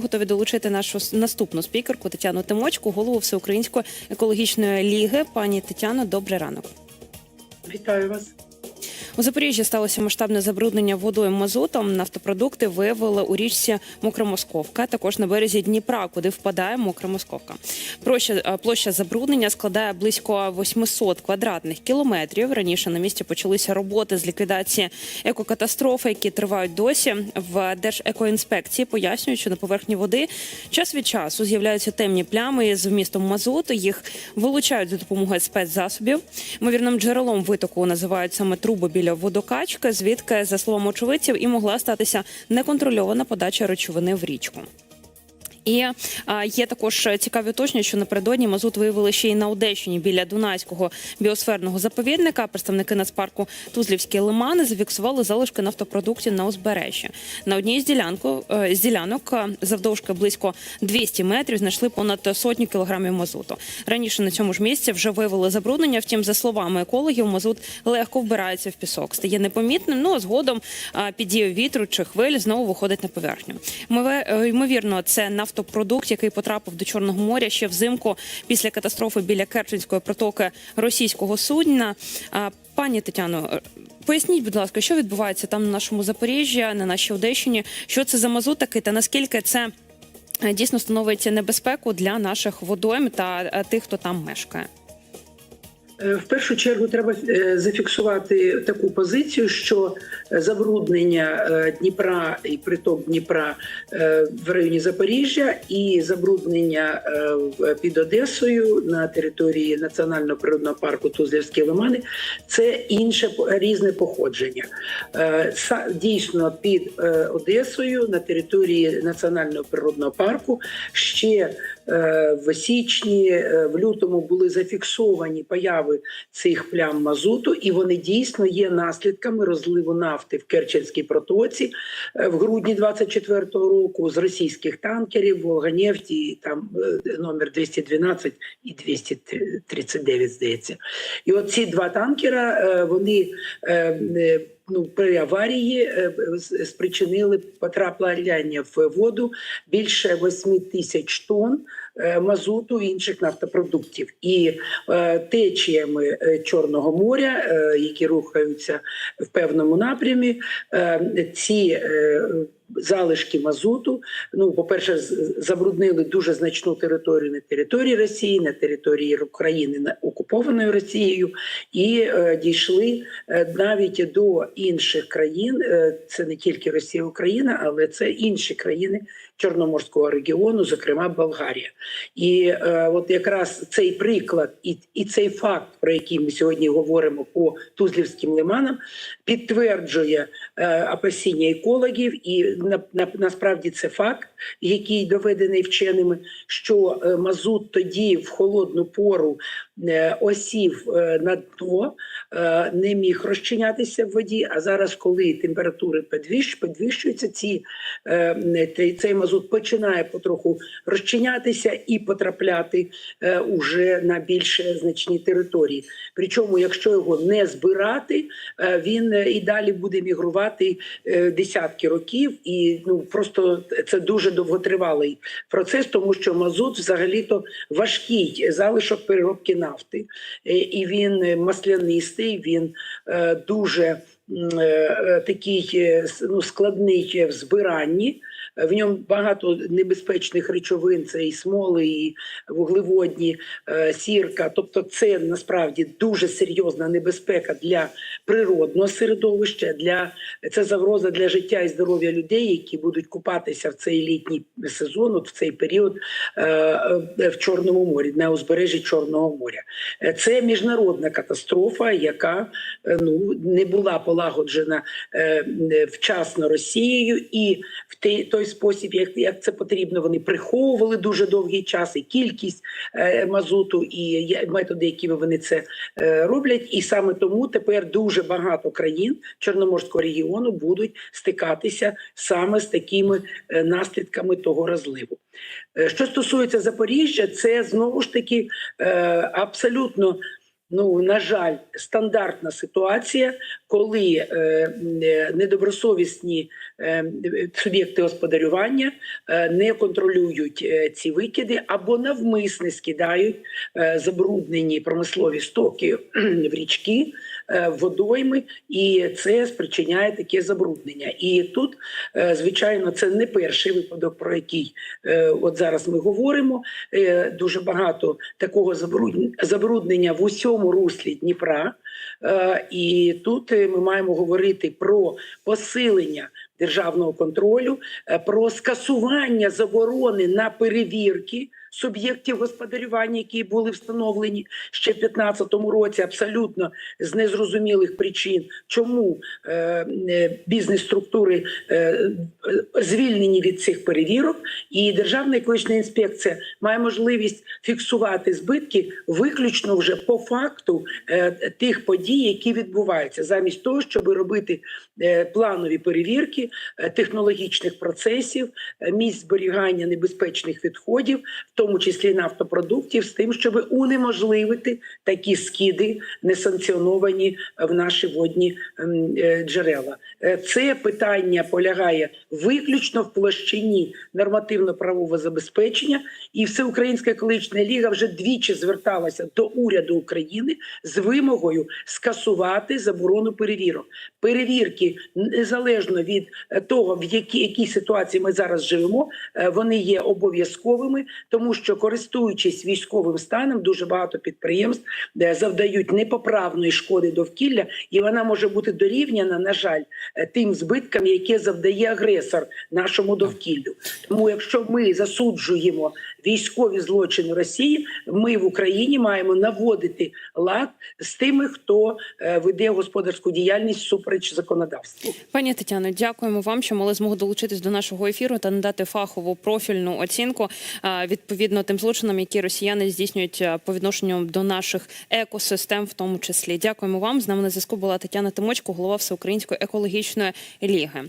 Готові долучити нашу наступну спікерку Тетяну Тимочку, голову Всеукраїнської екологічної ліги. Пані Тетяно, добрий ранок. Вітаю вас. У Запоріжжі сталося масштабне забруднення водою мазутом. Нафтопродукти виявили у річці Мокромосковка, також на березі Дніпра, куди впадає Мокромосковка. Площа, е, площа забруднення складає близько 800 квадратних кілометрів. Раніше на місці почалися роботи з ліквідації екокатастрофи, які тривають досі. В Держекоінспекції пояснюють, що на поверхні води час від часу з'являються темні плями з вмістом мазуту. Їх вилучають за допомогою спецзасобів. Ймовірним джерелом витоку називають саме труби біля водокачки, звідки, за словом очевидців, і могла статися неконтрольована подача речовини в річку. І а, є також цікаві уточнення, що напередодні мазут виявили ще й на Одещині біля Дунайського біосферного заповідника. Представники нацпарку Тузлівські лимани зафіксували залишки нафтопродуктів на узбережжі. На одній з ділянку е, з ділянок е, завдовжки близько 200 метрів знайшли понад сотню кілограмів мазуту. Раніше на цьому ж місці вже виявили забруднення. Втім, за словами екологів, мазут легко вбирається в пісок, стає непомітним. Ну а згодом під дією вітру чи хвиль знову виходить на поверхню. Е, Ймовірно, це продукт, який потрапив до Чорного моря ще взимку після катастрофи біля Керченської протоки російського судна. Пані Тетяно, поясніть, будь ласка, що відбувається там на нашому Запоріжжі, на нашій Одещині? Що це за мазут такий та наскільки це е, дійсно становить небезпеку для наших водойм та е, тих, хто там мешкає? Е, В першу чергу треба е, зафіксувати таку позицію, що забруднення е, Дніпра і приток Дніпра в районі Запоріжжя і забруднення під Одесою на території національного природного парку Тузлівські лимани це інше різне походження. Дійсно, під Одесою на території національного природного парку ще в січні, е, в лютому були зафіксовані появи цих плям мазуту, і вони дійсно є наслідками розливу нафти в Керченській протоці е, в грудні 24-го року з російських танкерів Волганефті, там е, номер 212 і 239, здається. І от ці два танкера е, вони. Е, е, Ну, при аварії е, спричинили потрапляння в воду більше 8 тисяч тонн е, мазуту і інших нафтопродуктів. І е, течіями е, Чорного моря, е, які рухаються в певному напрямі, е, ці е, залишки мазуту, ну, по-перше, забруднили дуже значну територію на території Росії, на території України, на окупованою Росією, і е, дійшли е, навіть до інших країн. Е, Це не тільки Росія, Україна, але це інші країни Чорноморського регіону, зокрема Болгарія. І е, от якраз цей приклад і, і цей факт, про який ми сьогодні говоримо по Тузлівським лиманам, підтверджує е, опасіння екологів, і на, на, насправді це факт, який доведений вченими, що е, мазут тоді в холодну пору осів е, на дно, е, не міг розчинятися в воді. А зараз, коли температури підвищ, підвищуються, ці, е, цей- мазут починає потроху розчинятися і потрапляти е, уже на більш значні території. Причому, якщо його не збирати, е, він е, і далі буде мігрувати е, десятки років, і ну просто це дуже довготривалий процес, тому що мазут взагалі-то важкий залишок переробки нафти, Е, і він е, маслянистий, він е, дуже такий ну, складний в збиранні. В ньому багато небезпечних речовин, це і смоли, і вуглеводні, е, сірка. Тобто, це насправді дуже серйозна небезпека для природного середовища, для це загроза для життя і здоров'я людей, які будуть купатися в цей літній сезон, от в цей період е, е, в Чорному морі, на узбережжі Чорного моря. Це міжнародна катастрофа, яка ну не була полагоджена вчасно Росією, і в той, той спосіб, як, як це потрібно, вони приховували дуже довгий час і кількість е, мазуту, і методи, якими вони це е, роблять. І саме тому тепер дуже багато країн Чорноморського регіону будуть стикатися саме з такими е, наслідками того розливу. Е, Що стосується Запоріжжя, це знову ж таки е, абсолютно Ну, на жаль, стандартна ситуація, коли е, недобросовісні е, суб'єкти господарювання е, не контролюють ці викиди або навмисне скидають забруднені промислові стоки в річки, водойми, і це спричиняє таке забруднення. І тут, е, звичайно, це не перший випадок, про який е, от зараз ми говоримо. Е, Дуже багато такого забрудн- забруднення в усьому руслі Дніпра. Е, І тут е, ми маємо говорити про посилення державного контролю, е, про скасування заборони на перевірки суб'єктів господарювання, які були встановлені ще в 2015 році, абсолютно з незрозумілих причин, чому е, е, бізнес-структури е, звільнені від цих перевірок, і Державна екологічна інспекція має можливість фіксувати збитки виключно вже по факту е, тих подій, які відбуваються, замість того, щоб робити е, планові перевірки е, технологічних процесів, е, місць зберігання небезпечних відходів, тому числі нафтопродуктів, з тим, щоб унеможливити такі скиди несанкціоновані в наші водні ем, е, джерела. Е, Це питання полягає виключно в площині нормативно-правового забезпечення, і Всеукраїнська екологічна ліга вже двічі зверталася до уряду України з вимогою скасувати заборону перевірок. Перевірки незалежно від е, того, в якій, якій ситуації ми зараз живемо, вони є обов'язковими, тому що користуючись військовим станом, дуже багато підприємств завдають непоправної шкоди довкілля, і вона може бути дорівняна, на жаль, е, тим збиткам, які завдає агресор нашому довкіллю. Тому, якщо ми засуджуємо військові злочини Росії, ми в Україні маємо наводити лад з тими, хто е, веде господарську діяльність супереч законодавству. Пані Тетяно, дякуємо вам, що мали змогу долучитись до нашого ефіру та надати фахову профільну оцінку а, відповідно тим злочинам, які росіяни здійснюють по відношенню до наших екосистем, в тому числі. Дякуємо вам. З нами на зв'язку була Тетяна Тимочко, голова Всеукраїнської екологічної ліги.